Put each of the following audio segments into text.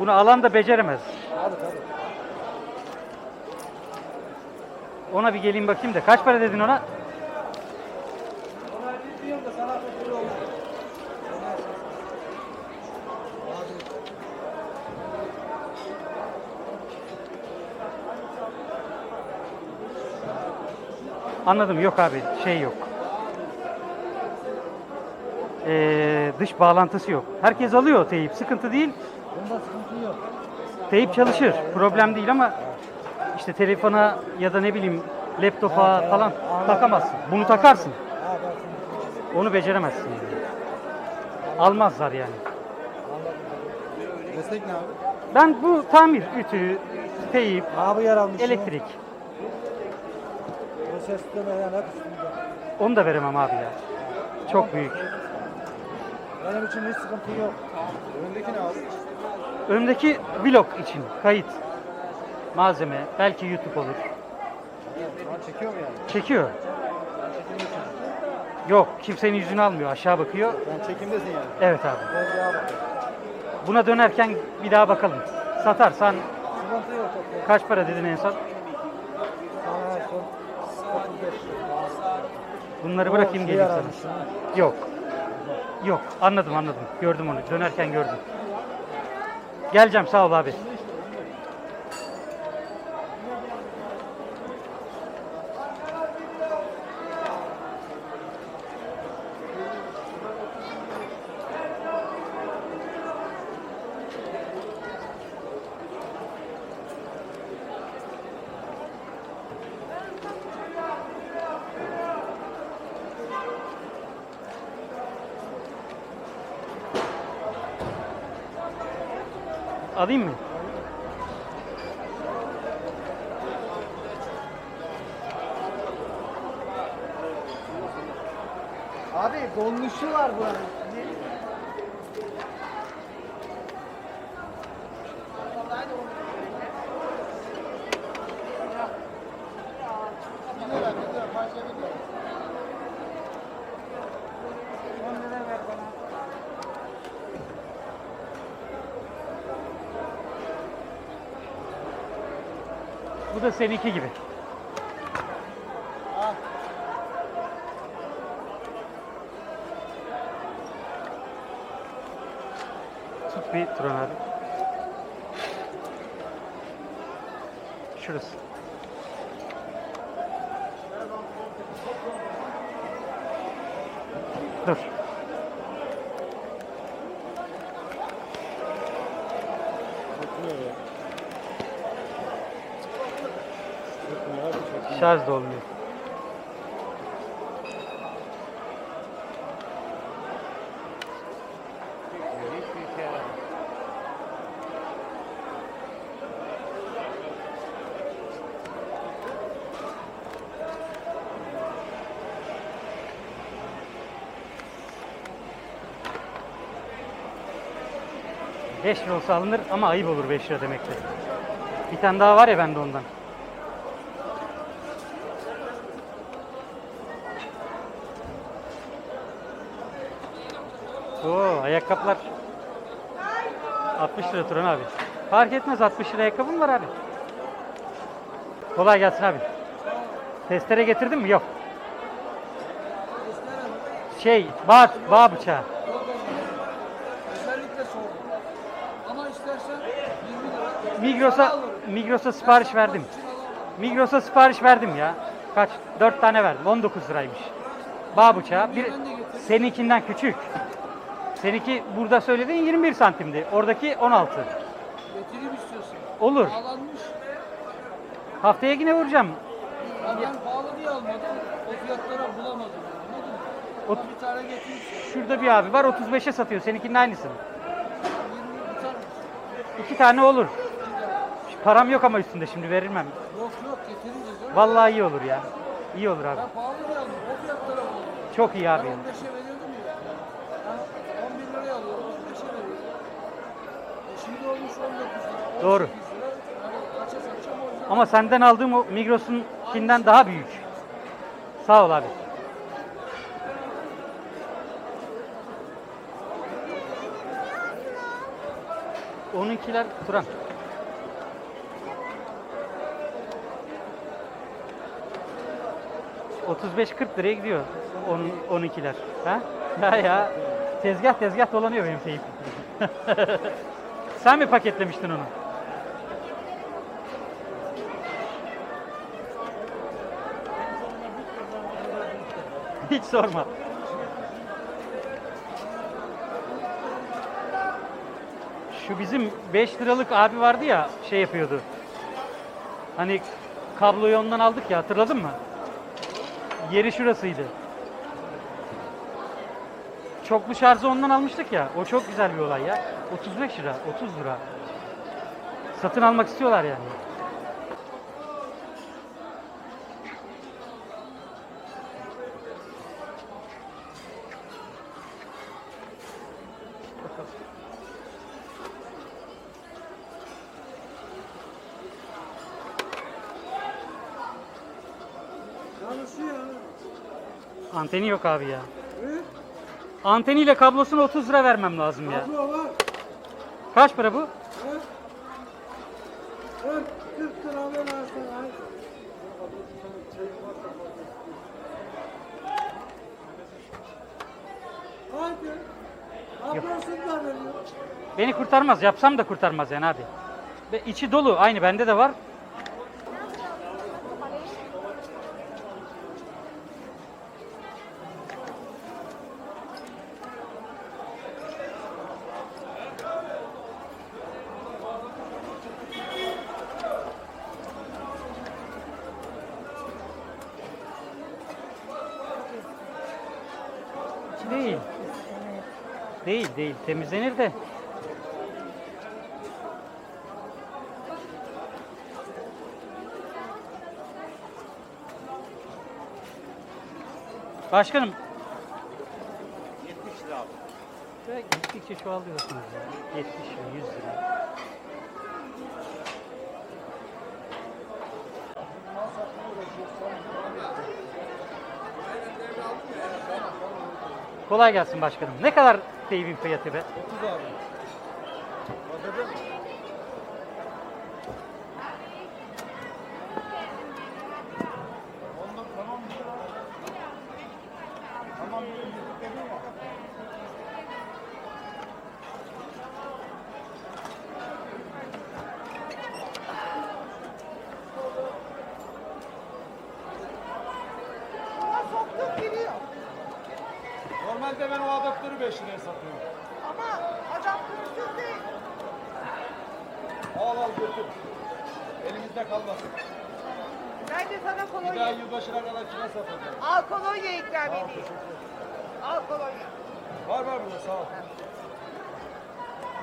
Bunu alan da beceremez. Tabii tabii. Ona bir geleyim bakayım da. Kaç para dedin ona? Ona da sana bir olur. Anladım. Yok abi. Şey yok. Ee, dış bağlantısı yok. Herkes alıyor teyip. Sıkıntı değil. Bunda sıkıntı yok. Teyip çalışır. Problem değil ama işte telefona ya da ne bileyim laptopa falan takamazsın. Bunu takarsın. Onu beceremezsin. yani. Almazlar yani. Destek ne abi? Ben bu tamir, ütü, teyip, Abi yer almış. elektrik. Bu ses sistemi yani hep üstünde. Onu da veremem abi ya. Çok büyük. Benim için hiç sıkıntı yok. Öndeki ne abi? Önümdeki vlog için kayıt. Malzeme, belki YouTube olur. Çekiyor mu yani? Çekiyor. Yok, kimsenin yüzünü almıyor. Aşağı bakıyor. Ben çekimdesin yani. Evet abi. Ben bir daha. Buna dönerken bir daha bakalım. Satarsan Sıkıntı yok. çok yok. kaç para dedin en son? Sana en son 35 Bunları bırakayım O geleyim şey sana. Yok. Yok. Anladım anladım. Gördüm onu. Dönerken gördüm. Geleceğim sağ ol abi. Alayım mı? Abi dolmuşu var buranın. Bu da seninki gibi. Tut bir Turan abi. Şurası. Dur. Şarj da olmuyor. Beş lira olsa alınır ama ayıp olur 5 lira demektir. Bir tane daha var ya bende ondan. Oo, ayakkabılar 60 lira Turan abi. Fark etmez 60 lira ayakkabım var abi. Kolay gelsin abi. Testere getirdin mi? Yok. Şey, bağ, bağ bıçağı. Özellikle sordum. Ama istersen 20 lira. Migros'a Migros'a sipariş verdim. Migros'a sipariş verdim ya. Kaç? 4 tane verdim. 19 liraymış. Bağ bıçağı. Bir, seninkinden küçük. Seninki burada söylediğin 21 santimdi. Oradaki 16. Getireyim istiyorsun. Olur. Bağlanmış. Haftaya yine vuracağım. Ama ben pahalı diye almadım. O fiyatlara bulamadım. Anladın mı? O- Ama bir tane getireyim. Şurada bir abi var 35'e satıyor. Seninkinin aynısı. 20 tutar mısın? İki tane olur. Param yok ama üstünde şimdi verilmem. Yok yok getirince canım. Vallahi iyi olur ya. İyi olur abi. Ben pahalı diye aldım. O fiyatlara bulamadım. Çok iyi Ben abi. 15'e veriyordum ya. Ben 11 liraya alıyorum. 15'e veriyorum. E şimdi olmuş 19 lira. Doğru. 18 lira. Kaça satacağım o yüzden. Ama senden aldığım o Migros'unkinden daha büyük. Sağ ol abi. Onunkiler Turan. ...35-40 liraya gidiyor onun, onunkiler. Ha? Ya ya. Tezgah tezgah dolanıyor benim teyip. Sen mi paketlemiştin onu? Hiç sorma. Şu bizim 5 liralık abi vardı ya şey yapıyordu. Hani kabloyu ondan aldık ya hatırladın mı? Yeri şurasıydı. Çoklu şarjı ondan almıştık ya. O çok güzel bir olay ya. 35 lira, 30 lira. Satın almak istiyorlar yani. Anteni yok abi ya. Anteniyle kablosuna 30 lira vermem lazım ya. Var. Kaç para bu? Evet. Evet. 40 lira ver alsana. ay. Haydi. Ablası da veriyor. Beni kurtarmaz. Yapsam da kurtarmaz yani abi. Ve içi dolu. Aynı bende de var. Değil. Değil değil. Temizlenir de. Başkanım. 70 lira abi. Gittikçe çoğalıyorsunuz ya. 70 lira, 100 lira. Kolay gelsin başkanım. Ne kadar teybin fiyatı be? 30 abi. Bakacak Ondan tamam mı? Tamam bir yüzük dedin ya. Soktum giriyor. Normalde ben o adaptörü 5 liraya satıyorum. Ama adaptörüsüz değil. Al al götür. Elimizde kalmasın. Ben de sana Bir daha kolonya. yılbaşına kadar kime satacağım? Al kolonya ikram edeyim. teşekkür ederim. Al kolonya. Var var burada sağ ol.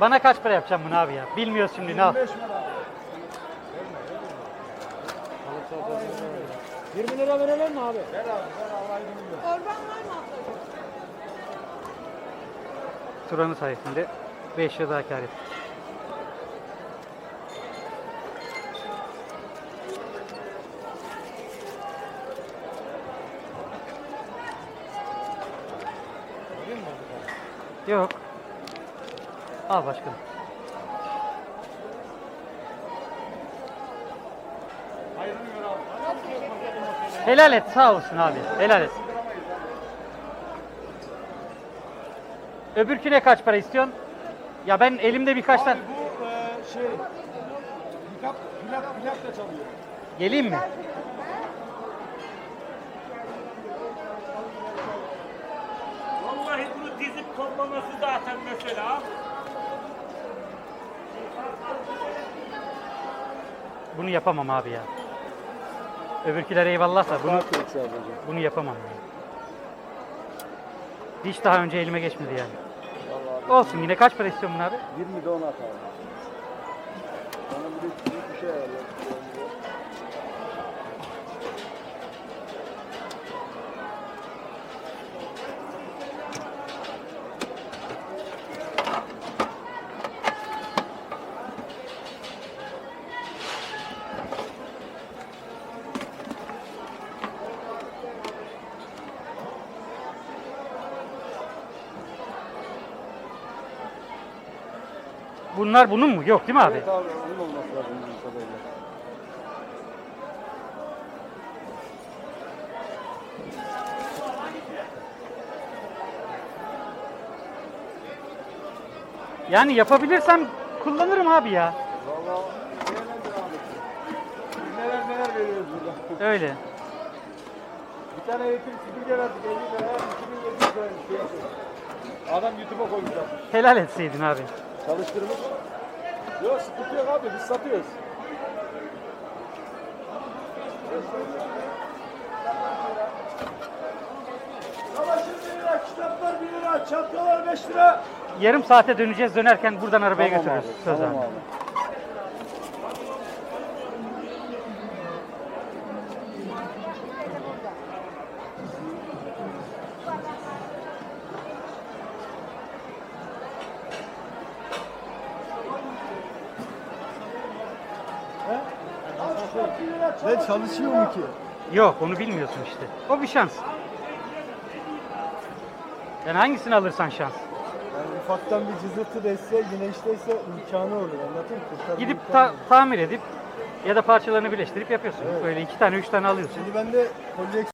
Bana kaç para yapacağım bunu abi ya? Bilmiyoruz şimdi ne al. 25 lira. 20 lira verelim mi abi? Ver abi ver Allah'ı bilmiyorum. Orban var mı Turan'ın sayesinde 5 lira daha kar ettik. Yok. Al başkanım. Helal et sağ olsun abi. Helal et. Öbürküne kaç para istiyorsun? Ya ben elimde birkaç tane... Abi bu e, şey plak, plak, plak da çalıyor. Geleyim mi? Vallahi bunu dizip kollaması zaten mesela. Bunu yapamam abi ya. Öbürküler eyvallah da bunu, bunu yapamam. ya. Hiç daha önce elime geçmedi yani. Olsun yine kaç para istiyorsun bunu abi? 20 de ona Bunlar bunun mu? Yok değil mi abi? Evet abi onun olması lazım kadarıyla. Yani yapabilirsem kullanırım abi ya. Valla neler neler veriyoruz burada. Öyle. Bir tane elektrik süpürge verdik 50 lira. 2700 lira. Adam YouTube'a koymuş. Helal etseydin abi. Çalıştırmış. Yok sıkıntı yok abi biz satıyoruz. Çamaşır 1 lira, kitaplar 1 lira, çantalar 5 lira. Yarım saate döneceğiz. Dönerken buradan arabaya Tamam götürürüz. abi, Söz tamam abi. abi. Ne çalışıyor mu ki? Yok onu bilmiyorsun işte. O bir şans. Yani hangisini alırsan şans. Yani ufaktan bir cızırtı desse, güneşteyse imkanı olur anladın mı? Kurtarma Gidip imkanı ta- olur. tamir edip ya da parçalarını birleştirip yapıyorsun. Evet. Böyle iki tane üç tane alıyorsun. Şimdi bende koleksiyon